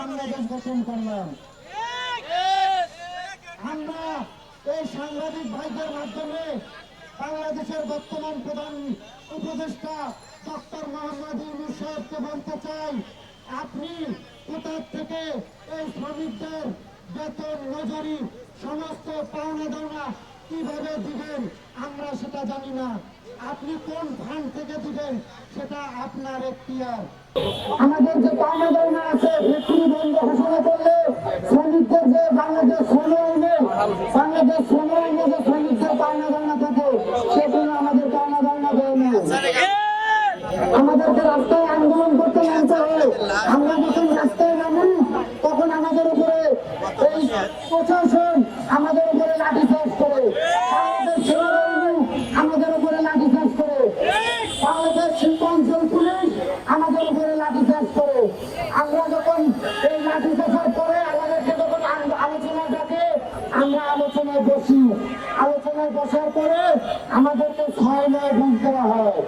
বাংলাদেশ গঠন করলাম। আমরা এই সাংবাদিক ভাইদের মাধ্যমে বাংলাদেশের বর্তমান প্রধান উপদেষ্টা ডক্টর মোহাম্মদ ইউনুস সাহেবকে বলতে চাই, আপনি কোথার থেকে এই শ্রমিকদের বেতন, মজুরি, সমস্ত পাওনা দাওনা কীভাবে দিবেন? আমরা সেটা জানি না। আপনি কোন ফান্ড থেকে দিবেন, সেটা আপনার এখতিয়ার। আমাদেরকে রাস্তায় আন্দোলন করতে নামতে হয় আমরা যখন রাস্তায় নামি, তখন আমাদের উপরে এই প্রশাসন আমাদের উপরে লাঠিচার্জ করে। আমাদের উপরে লাঠিচার্জ করে। বাংলাদেশ আমাদের উপরে লাঠিচার্জ করে। আমরা যখন এই লাঠিচার্জ করে আমাদেরকে যখন আলোচনা ডাকে, আমরা আলোচনায় বসি। আলোচনায় বসার পরে আমাদেরকে ছয় নয় বুঝ দেওয়া হয়।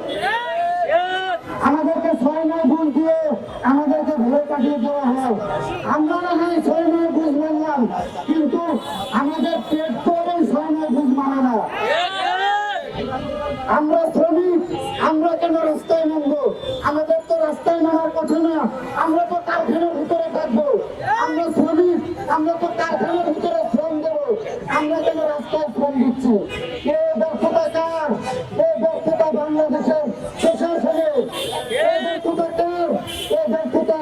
কিন্তু আমাদের পেট্রোলের করে বুঝ মানে না। আমরা শ্রমিক, আমরা কেন রাস্তায় নামবো? আমাদের তো রাস্তায় নামার কথা না। আমরা তো কারখানার ভিতরে থাকব। আমরা শ্রমিক, আমরা তো কারখানার ভিতরে শ্রম দেব। আমরা কেন রাস্তায় শ্রম দিচ্ছি? এ ব্যর্থতা কার? এ ব্যর্থতা বাংলাদেশের প্রশাসনের। এ ব্যর্থতা কার? এ ব্যর্থতা